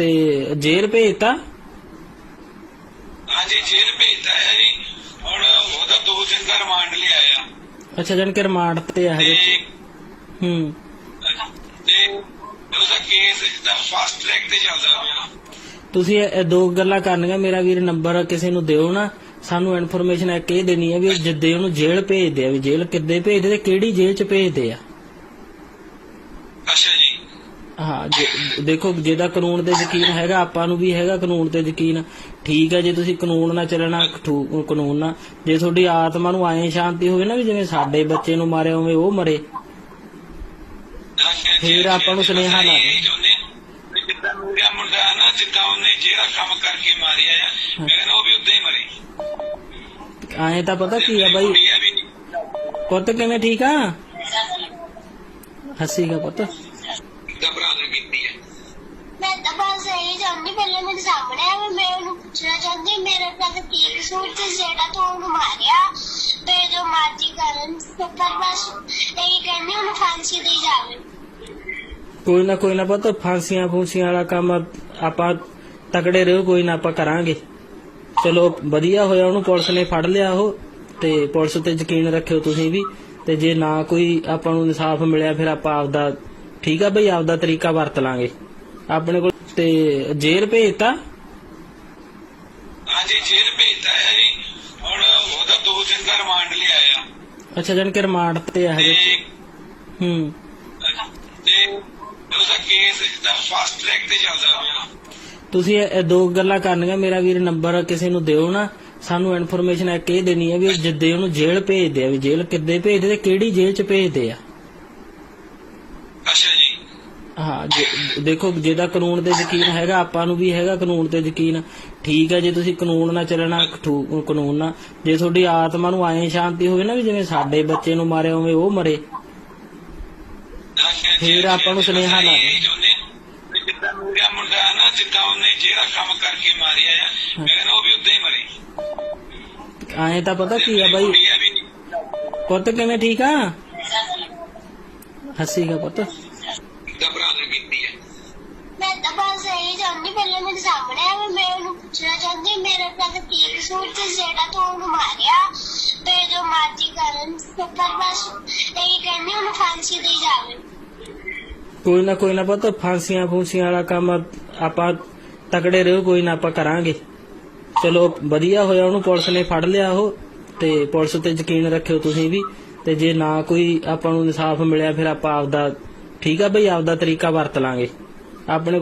ਤੇ ਜੇਲ੍ਹ ਭੇਜਤਾ? ਹਾਂਜੀ ਜੇਲ੍ਹ ਭੇਜਤਾ ਹੈ ਜੀ। ਹੁਣ ਉਹਦਾ ਦੋ ਦਿਨ ਦਾ ਰਿਮਾਂਡ ਲਿਆ ਆ ਅੱਛਾ ਜਣ ਕੇ ਰਿਮਾਂਡ ਤੇ ਆ ਹਜੇ। ਹੂੰ। ਤੇ ਉਹਦਾ ਕੇਸ ਦਾ ਫਾਸਟ ਟਰੈਕ ਤੇ ਚੱਲਦਾ ਪਿਆ। ਤੁਸੀਂ ਇਹ ਦੋ ਗੱਲਾਂ ਕਰਨੀਆਂ ਮੇਰਾ ਵੀਰ ਨੰਬਰ ਕਿਸੇ ਨੂੰ ਦਿਓ ਨਾ। ਸਾਨੂੰ ਇਨਫੋਰਮੇਸ਼ਨ ਇੱਕ ਇਹ ਦੇਣੀ ਹੈ ਵੀ ਜਿੱਦੇ ਉਹਨੂੰ ਜੇਲ੍ਹ ਭੇਜਦੇ ਆ ਵੀ ਜੇਲ੍ਹ ਕਿੱਦੇ ਭੇਜਦੇ ਤੇ ਕਿਹੜੀ ਜੇਲ੍ਹ 'ਚ ਭੇਜਦੇ ਆ। ਅੱਛਾ ਹਾਂ ਜੇ- ਦੇਖੋ ਜਿਹਦਾ ਕਾਨੂੰਨ ਤੇ ਯਕੀਨ ਹੈਗਾ ਆਪਾਂ ਨੂੰ ਵੀ ਹੈਗਾ ਕਾਨੂੰਨ ਤੇ ਯਕੀਨ। ਠੀਕ ਹੈ ਜੇ ਤੁਸੀਂ ਕਾਨੂੰਨ ਨਾਲ ਚੱਲਣਾ ਕਾਨੂੰਨ ਨਾਲ ਜੇ ਤੁਹਾਡੀ ਆਤਮਾ ਨੂੰ ਆਏ ਸ਼ਾਂਤੀ ਹੋਵੇ ਨਾ ਵੀ ਜਿਵੇਂ ਸਾਡੇ ਬੱਚੇ ਨੂੰ ਮਾਰਿਆ ਉਵੇਂ ਉਹ ਮਰੇ। ਫਿਰ ਆਪਾਂ ਨੂੰ ਸੁਨੇਹਾ ਜਿੱਦਾਂ ਮੇਰਾ ਮੁੰਡਾ ਨਾ ਜਿੱਦਾਂ ਉਹਨੇ ਜਿਹੜਾ ਕੰਮ ਕਰਕੇ ਮਾਰਿਆ ਆ ਮੈਂ ਕਹਿੰਦਾ ਉਹ ਵੀ ਉਦਾਂ ਹੀ ਮਰੇ। ਆਏ ਤਾਂ ਪਤਾ ਕੀ ਆ ਬਾਈ। ਪੁੱਤ ਕਿਵੇਂ ਠੀਕ ਆ? ਹੱਸੀਗਾ ਪੁੱਤ। ਕੀਤੀ ਹੈ? ਮੈਂ ਤਾਂ ਬਸ ਇਹ ਚਾਹੁੰਦੀ ਪਹਿਲੇ ਮੇਰੇ ਸਾਹਮਣੇ ਆ ਮੈਂ ਉਹਨੂੰ ਪੁੱਛਣਾ ਚਾਹੁੰਦੀ ਮੇਰੇ ਨਾਲ ਕੀ ਕਸੂਰ ਤੇ ਜਿਹੜਾ ਤੂੰ ਉਹਨੂੰ ਮਾਰਿਆ? ਤੇ ਜੋ ਮਰਜ਼ੀ ਕਰਨ ਪਰ ਬਸ ਇਹ ਕਹਿੰਦੀ ਉਹਨੂੰ ਫਾਂਸੀ ਦੇ ਜਾਵੇ। ਕੋਈ ਨਾ ਕੋਈ ਨਾ ਪੁੱਤ ਫਾਂਸੀਆਂ ਫੂਸੀਆਂ ਵਾਲਾ ਕੰਮ ਆਪਾਂ ਤਕੜੇ ਰਹੋ ਕੋਈ ਨਾ ਆਪਾਂ ਕਰਾਂਗੇ। ਚਲੋ ਵਧੀਆ ਹੋਇਆ ਉਹਨੂੰ ਪੁਲਿਸ ਨੇ ਫੜ ਲਿਆ ਉਹ ਤੇ ਪੁਲਿਸ ਤੇ ਯਕੀਨ ਰੱਖਿਓ ਤੁਸੀਂ ਵੀ ਤੇ ਜੇ ਨਾ ਕੋਈ ਆਪਾਂ ਨੂੰ ਇਨਸਾਫ ਮਿਲਿਆ ਫਿਰ ਆਪਾਂ ਆਪਦਾ ਠੀਕ ਆ ਬਈ ਆਪਦਾ ਤਰੀਕਾ ਵਰਤ ਲਾਂਗੇ। ਆਪਣੇ ਕੋਲ ਤੇ ਜੇਲ੍ਹ ਭੇਜਤਾ? ਹਾਂਜੀ ਜੇਲ੍ਹ ਭੇਜਤਾ ਹੈ ਜੀ। ਹੁਣ ਉਹਦਾ ਦੋ ਦਿਨ ਦਾ ਰਿਮਾਂਡ ਲਿਆ ਆ। ਅੱਛਾ ਜਣ ਕੇ ਰਿਮਾਂਡ ਤੇ ਆ ਹਜੇ। ਤੇ ਹੂੰ। ਤੇ ਉਹਦਾ ਕੇਸ ਦਾ ਫਾਸਟ ਟਰੈਕ ਤੇ ਚੱਲਦਾ ਪਿਆ। ਤੁਸੀਂ ਇਹ ਇਹ ਦੋ ਗੱਲਾਂ ਕਰਨੀਆਂ ਮੇਰਾ ਵੀਰ ਨੰਬਰ ਕਿਸੇ ਨੂੰ ਦਿਓ ਨਾ। ਸਾਨੂੰ ਇਨਫੋਰਮੇਸ਼ਨ ਇਹ ਦੇਣੀ ਹੈ ਵੀ ਜਿੱਦੇ ਉਹਨੂੰ ਜੇਲ੍ਹ ਭੇਜਦੇ ਆ ਵੀ ਜੇਲ੍ਹ ਕਿੱਦੇ ਭੇਜਦੇ ਤੇ ਕਿਹੜੀ ਜੇਲ੍ਹ 'ਚ ਭੇਜਦੇ ਆ? ਅੱਛਾ ਜੀ। ਹਾਂ ਦੇਖੋ ਜਿਹਦਾ ਕਾਨੂੰਨ ਤੇ ਯਕੀਨ ਹੈਗਾ ਆਪਾਂ ਨੂੰ ਵੀ ਹੈਗਾ ਕਾਨੂੰਨ ਤੇ ਯਕੀਨ। ਠੀਕ ਹੈ ਜੇ ਤੁਸੀਂ ਕਾਨੂੰਨ ਨਾਲ ਚੱਲਣਾ ਕਾਨੂੰਨ ਨਾਲ। ਜੇ ਤੁਹਾਡੀ ਆਤਮਾ ਨੂੰ ਆਏ ਸ਼ਾਂਤੀ ਹੋਵੇ ਨਾ ਵੀ ਜਿਵੇਂ ਸਾਡੇ ਬੱਚੇ ਨੂੰ ਮਾਰਿਆ ਉਵੇਂ ਉਹ ਮਰੇ। ਫਿਰ ਆਪਾਂ ਨੂੰ ਸੁਨੇਹਾ। ਜਿੱਦਾਂ ਮੇਰਾ ਮੁੰਡਾ ਨਾ ਜਿੱਦਾਂ ਉਹਨੇ ਜਿਹੜਾ ਕੰਮ ਕਰਕੇ ਮਾਰਿਆ ਆ ਮੈਂ ਕਹਿੰਦਾ ਉਹ ਵੀ ਉਦਾਂ ਹੀ ਮਰੇ। ਆਏ ਤਾਂ ਪਤਾ ਕੀ ਆ ਬਾਈ। ਪੁੱਤ ਕਿਵੇਂ ਠੀਕ ਆ? ਹੱਸੀਗਾ ਪੁੱਤ। ਘਬਰਾ ਨਾ ਕੀਤੀ ਹੈ। ਮੈਂ ਤਾਂ ਬਸ ਇਹ ਚਾਹੁੰਦੀ ਪਹਿਲੇ ਮੇਰੇ ਸਾਹਮਣੇ ਆ ਮੈਂ ਉਹਨੂੰ ਪੁੱਛਣਾ ਚਾਹੁੰਦੀ ਮੇਰੇ ਨਾਲ ਕੀ ਕਸੂਰ ਤੇ ਜਿਹੜਾ ਤੂੰ ਉਹਨੂੰ ਮਾਰਿਆ? ਤੇ ਜੋ ਮਰਜ਼ੀ ਕਰਨ ਪਰ ਬਸ ਇਹ ਕਹਿੰਦੀ ਉਹਨੂੰ ਫਾਂਸੀ ਦੇ ਜਾਵੇ। ਕੋਈ ਨਾ ਕੋਈ ਨਾ ਪੁੱਤ ਫਾਂਸੀਆਂ ਫੂਸੀਆਂ ਵਾਲਾ ਕੰਮ ਆਪਾਂ ਤਕੜੇ ਰਹੋ ਕੋਈ ਨਾ ਆਪਾਂ ਕਰਾਂਗੇ। ਚਲੋ ਵਧੀਆ ਹੋਇਆ ਉਹਨੂੰ ਪੁਲਿਸ ਨੇ ਫੜ ਲਿਆ ਉਹ ਤੇ ਪੁਲਿਸ ਤੇ ਯਕੀਨ ਰੱਖਿਓ ਤੁਸੀਂ ਵੀ। ਤੇ ਜੇ ਨਾ ਕੋਈ ਆਪਾਂ ਨੂੰ ਇਨਸਾਫ ਮਿਲਿਆ, ਫਿਰ ਆਪਾਂ ਆਪਦਾ, ਠੀਕ ਆ ਬਈ, ਆਪਦਾ ਤਰੀਕਾ ਵਰਤ ਲਾਂਗੇ। ਆਪਣੇ ਕੋਲ